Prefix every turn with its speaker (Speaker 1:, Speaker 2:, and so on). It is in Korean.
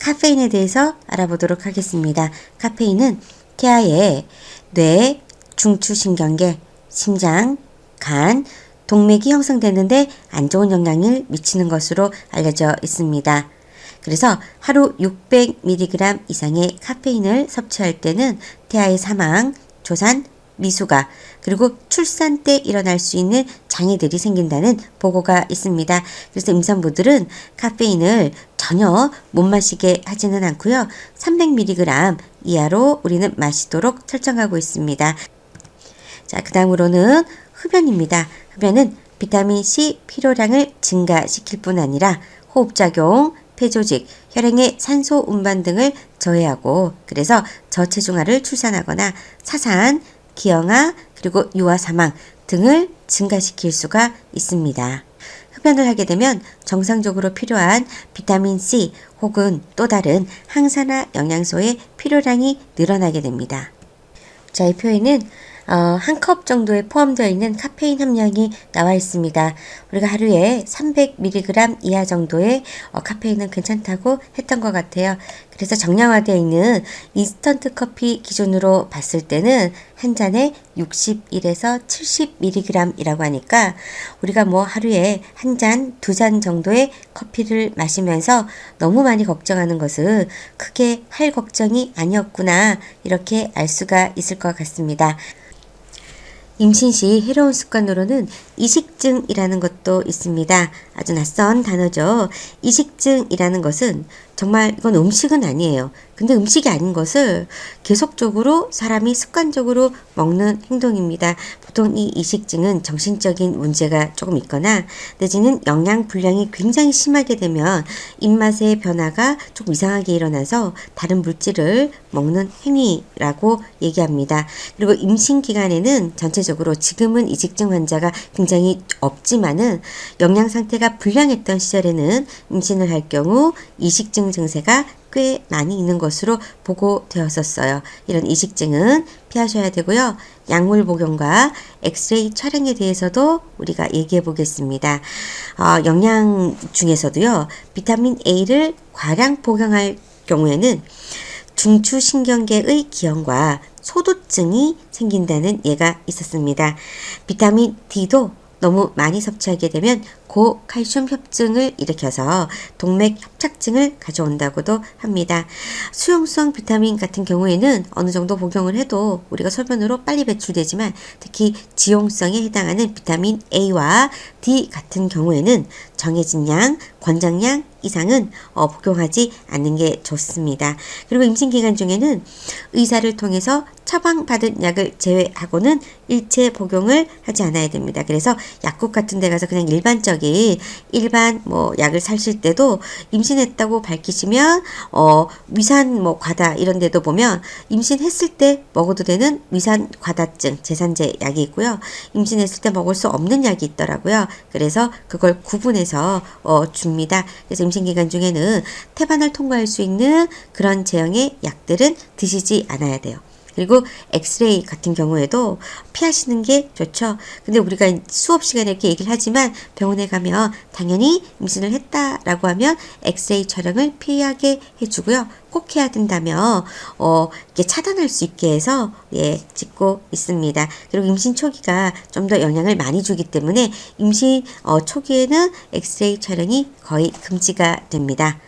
Speaker 1: 카페인에 대해서 알아보도록 하겠습니다. 카페인은 태아의 뇌, 중추신경계, 심장, 간, 동맥이 형성되는데 안 좋은 영향을 미치는 것으로 알려져 있습니다. 그래서 하루 600mg 이상의 카페인을 섭취할 때는 태아의 사망, 조산, 미수가 그리고 출산 때 일어날 수 있는 장애들이 생긴다는 보고가 있습니다. 그래서 임산부들은 카페인을 전혀 못 마시게 하지는 않고요. 300mg 이하로 우리는 마시도록 설정하고 있습니다. 자, 그 다음으로는 흡연입니다. 흡연은 비타민 C 필요량을 증가시킬 뿐 아니라 호흡작용, 폐조직, 혈행의 산소 운반 등을 저해하고 그래서 저체중아를 출산하거나 사산, 기형아, 그리고 유아 사망 등을 증가시킬 수가 있습니다. 흡연을 하게 되면 정상적으로 필요한 비타민 C 혹은 또 다른 항산화 영양소의 필요량이 늘어나게 됩니다. 자, 이 표에는 어, 한 컵 정도에 포함되어 있는 카페인 함량이 나와 있습니다. 우리가 하루에 300mg 이하 정도의 어, 카페인은 괜찮다고 했던 것 같아요. 그래서 정량화되어 있는 인스턴트 커피 기준으로 봤을 때는 한 잔에 61에서 70mg이라고 하니까 우리가 뭐 하루에 한 잔, 두 잔 정도의 커피를 마시면서 너무 많이 걱정하는 것은 크게 할 걱정이 아니었구나 이렇게 알 수가 있을 것 같습니다. 임신 시 해로운 습관으로는 이식증이라는 것도 있습니다. 아주 낯선 단어죠. 이식증이라는 것은 정말 이건 음식은 아니에요. 근데 음식이 아닌 것을 계속적으로 사람이 습관적으로 먹는 행동입니다. 보통 이 이식증은 정신적인 문제가 조금 있거나 내지는 영양 불량이 굉장히 심하게 되면 입맛의 변화가 조금 이상하게 일어나서 다른 물질을 먹는 행위라고 얘기합니다. 그리고 임신 기간에는 전체적으로 지금은 이식증 환자가 굉장히 없지만은 영양 상태가 불량했던 시절에는 임신을 할 경우 이식증 증세가 꽤 많이 있는 것으로 보고 되었었어요. 이런 이식증은 피하셔야 되고요. 약물 복용과 엑스레이 촬영에 대해서도 우리가 얘기해 보겠습니다. 어, 영양 중에서도요. 비타민 A를 과량 복용할 경우에는 중추신경계의 기형과 소두증이 생긴다는 예가 있었습니다. 비타민 D도 너무 많이 섭취하게 되면 고칼슘 협증을 일으켜서 동맥 협착증을 가져온다고도 합니다. 수용성 비타민 같은 경우에는 어느 정도 복용을 해도 우리가 소변으로 빨리 배출되지만 특히 지용성에 해당하는 비타민 A와 D 같은 경우에는 정해진 양, 권장량 이상은 어, 복용하지 않는 게 좋습니다. 그리고 임신 기간 중에는 의사를 통해서 처방받은 약을 제외하고는 일체 복용을 하지 않아야 됩니다. 그래서 약국 같은 데 가서 그냥 일반적인 일반 뭐 약을 사실 때도 임신했다고 밝히시면 어 위산 뭐 과다 이런 데도 보면 임신했을 때 먹어도 되는 위산 과다증 제산제 약이 있고요. 임신했을 때 먹을 수 없는 약이 있더라고요. 그래서 그걸 구분해서 어 줍니다. 그래서 임신 기간 중에는 태반을 통과할 수 있는 그런 제형의 약들은 드시지 않아야 돼요. 그리고 엑스레이 같은 경우에도 피하시는 게 좋죠. 근데 우리가 수업 시간에 이렇게 얘기를 하지만 병원에 가면 당연히 임신을 했다라고 하면 엑스레이 촬영을 피하게 해주고요. 꼭 해야 된다면 어 이게 차단할 수 있게 해서 예 찍고 있습니다. 그리고 임신 초기가 좀 더 영향을 많이 주기 때문에 임신 어, 초기에는 엑스레이 촬영이 거의 금지가 됩니다.